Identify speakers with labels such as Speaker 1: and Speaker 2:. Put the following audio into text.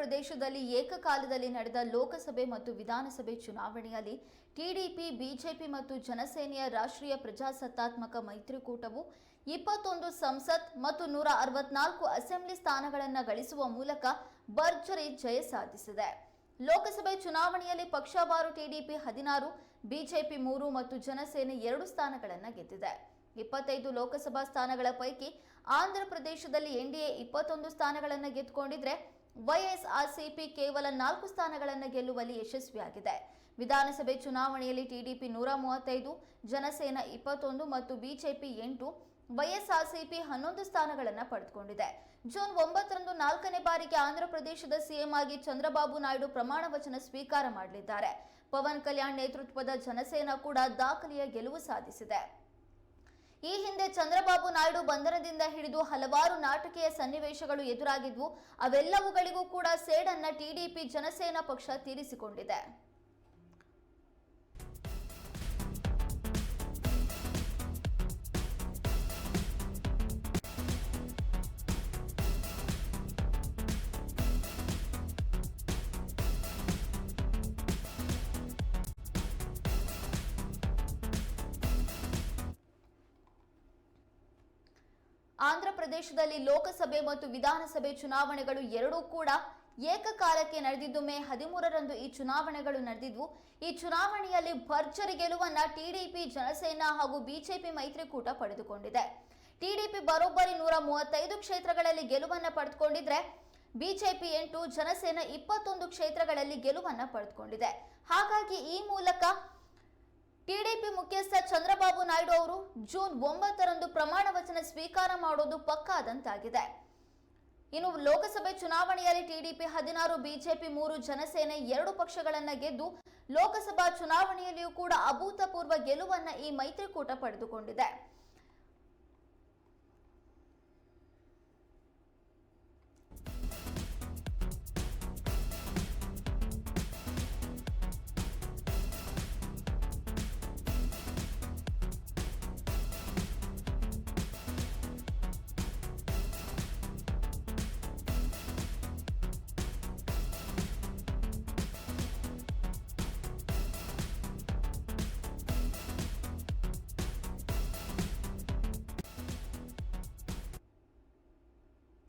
Speaker 1: ಪ್ರದೇಶದಲ್ಲಿ ಏಕಕಾಲದಲ್ಲಿ ನಡೆದ ಲೋಕಸಭೆ ಮತ್ತು ವಿಧಾನಸಭೆ ಚುನಾವಣೆಯಲ್ಲಿ ಟಿಡಿಪಿ, ಬಿಜೆಪಿ ಮತ್ತು ಜನಸೇನೆಯ ರಾಷ್ಟ್ರೀಯ ಪ್ರಜಾಸತ್ತಾತ್ಮಕ ಮೈತ್ರಿಕೂಟವು ಇಪ್ಪತ್ತೊಂದು ಸಂಸತ್ ಮತ್ತು ನೂರ ಅರವತ್ನಾಲ್ಕು ಅಸೆಂಬ್ಲಿ ಸ್ಥಾನಗಳನ್ನು ಗಳಿಸುವ ಮೂಲಕ ಭರ್ಜರಿ ಜಯ ಸಾಧಿಸಿದೆ. ಲೋಕಸಭೆ ಚುನಾವಣೆಯಲ್ಲಿ ಪಕ್ಷವಾರು ಟಿಡಿಪಿ ಹದಿನಾರು, ಬಿಜೆಪಿ ಮೂರು ಮತ್ತು ಜನಸೇನೆ ಎರಡು ಸ್ಥಾನಗಳನ್ನು ಗೆದ್ದಿದೆ. ಇಪ್ಪತ್ತೈದು ಲೋಕಸಭಾ ಸ್ಥಾನಗಳ ಪೈಕಿ ಆಂಧ್ರ ಪ್ರದೇಶದಲ್ಲಿ ಎನ್ಡಿಎ ಇಪ್ಪತ್ತೊಂದು ಸ್ಥಾನಗಳನ್ನು ಗೆದ್ದುಕೊಂಡಿದ್ರೆ ವೈಎಸ್ಆರ್ಸಿಪಿ ಕೇವಲ ನಾಲ್ಕು ಸ್ಥಾನಗಳನ್ನು ಗೆಲ್ಲುವಲ್ಲಿ ಯಶಸ್ವಿಯಾಗಿದೆ. ವಿಧಾನಸಭೆ ಚುನಾವಣೆಯಲ್ಲಿ ಟಿಡಿಪಿ ನೂರ ಮೂವತ್ತೈದು, ಜನಸೇನಾ ಇಪ್ಪತ್ತೊಂದು ಮತ್ತು ಬಿಜೆಪಿ ಎಂಟು, ವೈಎಸ್ಆರ್ಸಿಪಿ ಹನ್ನೊಂದು ಸ್ಥಾನಗಳನ್ನು ಪಡೆದುಕೊಂಡಿದೆ. ಜೂನ್ ಒಂಬತ್ತರಂದು ನಾಲ್ಕನೇ ಬಾರಿಗೆ ಆಂಧ್ರಪ್ರದೇಶದ ಸಿಎಂ ಆಗಿ ಚಂದ್ರಬಾಬು ನಾಯ್ಡು ಪ್ರಮಾಣ ವಚನ ಸ್ವೀಕಾರ ಮಾಡಲಿದ್ದಾರೆ. ಪವನ್ ಕಲ್ಯಾಣ್ ನೇತೃತ್ವದ ಜನಸೇನಾ ಕೂಡ ದಾಖಲೆಯ ಗೆಲುವು ಸಾಧಿಸಿದೆ. ಈ ಹಿಂದೆ ಚಂದ್ರಬಾಬು ನಾಯ್ಡು ಬಂಧನದಿಂದ ಹಿಡಿದು ಹಲವಾರು ನಾಟಕೀಯ ಸನ್ನಿವೇಶಗಳು ಎದುರಾಗಿದ್ವು. ಅವೆಲ್ಲವುಗಳಿಗೂ ಕೂಡ ಸೇಡನ್ನ ಟಿಡಿಪಿ ಜನಸೇನಾ ಪಕ್ಷ ತೀರಿಸಿಕೊಂಡಿದೆ. ಆಂಧ್ರ ಪ್ರದೇಶದಲ್ಲಿ ಲೋಕಸಭೆ ಮತ್ತು ವಿಧಾನಸಭೆ ಚುನಾವಣೆಗಳು ಎರಡೂ ಕೂಡ ಏಕಕಾಲಕ್ಕೆ ನಡೆದಿದ್ದು, ಮೇ ಹದಿಮೂರರಂದು ಈ ಚುನಾವಣೆಗಳು ನಡೆದಿದ್ವು. ಈ ಚುನಾವಣೆಯಲ್ಲಿ ಭರ್ಜರಿ ಗೆಲುವನ್ನ ಟಿಡಿಪಿ ಜನಸೇನಾ ಹಾಗೂ ಬಿಜೆಪಿ ಮೈತ್ರಿಕೂಟ ಪಡೆದುಕೊಂಡಿದೆ. ಟಿಡಿಪಿ ಬರೋಬ್ಬರಿ ನೂರ ಮೂವತ್ತೈದು ಕ್ಷೇತ್ರಗಳಲ್ಲಿ ಗೆಲುವನ್ನ ಪಡೆದುಕೊಂಡಿದ್ರೆ ಬಿಜೆಪಿ ಎಂಟು, ಜನಸೇನಾ ಇಪ್ಪತ್ತೊಂದು ಕ್ಷೇತ್ರಗಳಲ್ಲಿ ಗೆಲುವನ್ನ ಪಡೆದುಕೊಂಡಿದೆ. ಹಾಗಾಗಿ ಈ ಮೂಲಕ ಟಿಡಿಪಿ ಮುಖ್ಯಸ್ಥ ಚಂದ್ರಬಾಬು ನಾಯ್ಡು ಅವರು ಜೂನ್ ಒಂಬತ್ತರಂದು ಪ್ರಮಾಣ ವಚನ ಸ್ವೀಕಾರ ಮಾಡೋದು ಪಕ್ಕಾದಂತಾಗಿದೆ ಇನ್ನು ಲೋಕಸಭೆ ಚುನಾವಣೆಯಲ್ಲಿ ಟಿಡಿಪಿ ಹದಿನಾರು, ಬಿಜೆಪಿ ಮೂರು, ಜನಸೇನೆ ಎರಡು ಪಕ್ಷಗಳನ್ನ ಗೆದ್ದು ಲೋಕಸಭಾ ಚುನಾವಣೆಯಲ್ಲಿಯೂ ಕೂಡ ಅಭೂತಪೂರ್ವ ಗೆಲುವನ್ನ ಈ ಮೈತ್ರಿಕೂಟ ಪಡೆದುಕೊಂಡಿದೆ.